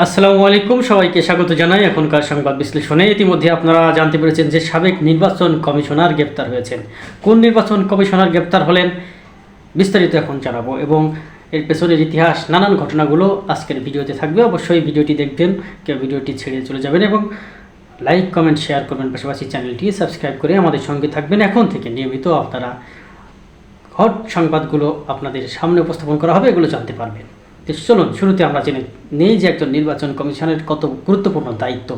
আসসালামু আলাইকুম, সবাইকে স্বাগত জানাই এখনকার সংবাদ বিশ্লেষণে। ইতিমধ্যে আপনারা জানতে পেরেছেন যে সাবেক নির্বাচন কমিশনার গ্রেপ্তার হয়েছেন। কোন নির্বাচন কমিশনার গ্রেপ্তার হলেন বিস্তারিত এখন জানাব এবং এর পেছনের ইতিহাস, নানান ঘটনাগুলো আজকের ভিডিওতে থাকবে। অবশ্যই ভিডিওটি দেখবেন, কেউ ভিডিওটি ছেড়ে চলে যাবেন এবং লাইক, কমেন্ট, শেয়ার করবেন। পাশাপাশি চ্যানেলটি সাবস্ক্রাইব করে আমাদের সঙ্গে থাকবেন। এখন থেকে নিয়মিত আপনারা হট সংবাদগুলো আপনাদের সামনে উপস্থাপন করা হবে, এগুলো জানতে পারবেন। চলুন, শুরুতে আমরা জেনে নেই যে একজন নির্বাচন কমিশনের কত গুরুত্বপূর্ণ দায়িত্ব।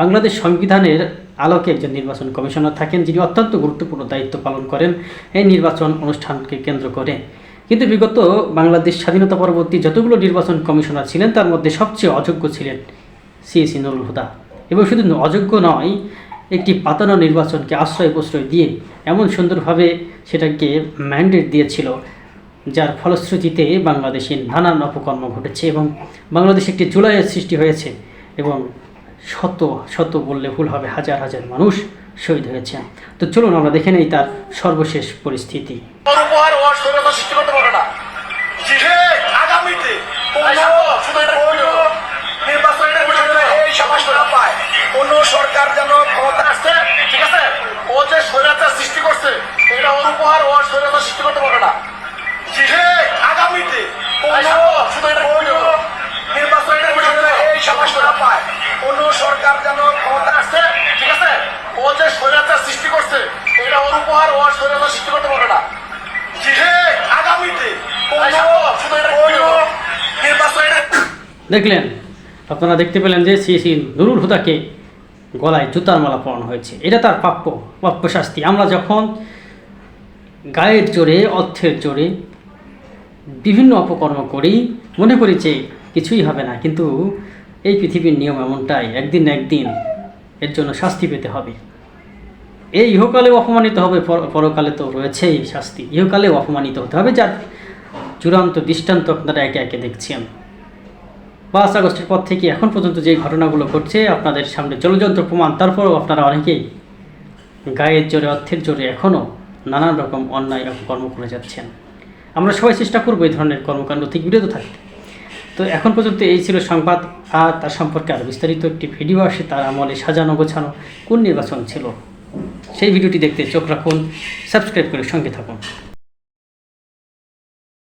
বাংলাদেশ সংবিধানের আলোকে একজন নির্বাচন কমিশনার থাকেন যিনি অত্যন্ত গুরুত্বপূর্ণ দায়িত্ব পালন করেন এই নির্বাচন অনুষ্ঠানকে কেন্দ্র করে। কিন্তু বিগত বাংলাদেশ স্বাধীনতা পরবর্তী যতগুলো নির্বাচন কমিশনার ছিলেন, তার মধ্যে সবচেয়ে অযোগ্য ছিলেন সিএসি নুরুল হুদা। এবং শুধু অযোগ্য নয়, একটি পাতানো নির্বাচনকে আশ্রয় প্রশ্রয় দিয়ে এমন সুন্দরভাবে সেটাকে ম্যান্ডেট দিয়েছিল। যার ফলশ্রুতিতে বাংলাদেশে নানান অপকর্ম ঘটেছে এবং বাংলাদেশে একটি জুলাইয়ের সৃষ্টি হয়েছে এবং শত শত বললে ভুল হবে, হাজার হাজার মানুষ শহীদ হয়েছে। তো চলুন আমরা দেখে নেই তার সর্বশেষ পরিস্থিতি। উপহার ও দেখলেন? আপনারা দেখতে পেলেন যে সিএসি নুরুল হুদাকে গলায় জুতার মালা পরানো হয়েছে। এটা তার প্রাপ্য প্রাপ্য শাস্তি। আমরা যখন গায়ের জোরে, অর্থের জোরে বিভিন্ন অপকর্ম করি, মনে করি যে কিছুই হবে না, কিন্তু এই পৃথিবীর নিয়ম এমনটাই, একদিন একদিন এর জন্য শাস্তি পেতে হবে। এই ইহকালেও অপমানিত হবে, পর- পরকালে তো রয়েছেই শাস্তি। ইহকালেও অপমানিত হতে হবে, যার চূড়ান্ত দৃষ্টান্ত আপনারা একে একে দেখছেন। পাঁচ আগস্টের পর থেকে এখন পর্যন্ত যে ঘটনাগুলো ঘটছে, আপনাদের সামনে জলযন্ত্র প্রমাণ, তারপরেও আপনারা অনেকেই গায়ের জোরে, অর্থের জোরে এখনও নানান রকম অন্যায় কর্ম করে যাচ্ছেন। আমরা সবাই চেষ্টা করব এই ধরনের কর্মকাণ্ড থেকে বিরত থাকতে। তো এখন পর্যন্ত এই ছিল সংবাদ, আর তার সম্পর্কে আরও বিস্তারিত একটি ভিডিও আসে, তার আমলে সাজানো গোছানো কোন নির্বাচন ছিল। সেই ভিডিওটি দেখতে চোখ রাখুন, সাবস্ক্রাইব করে সঙ্গে থাকুন।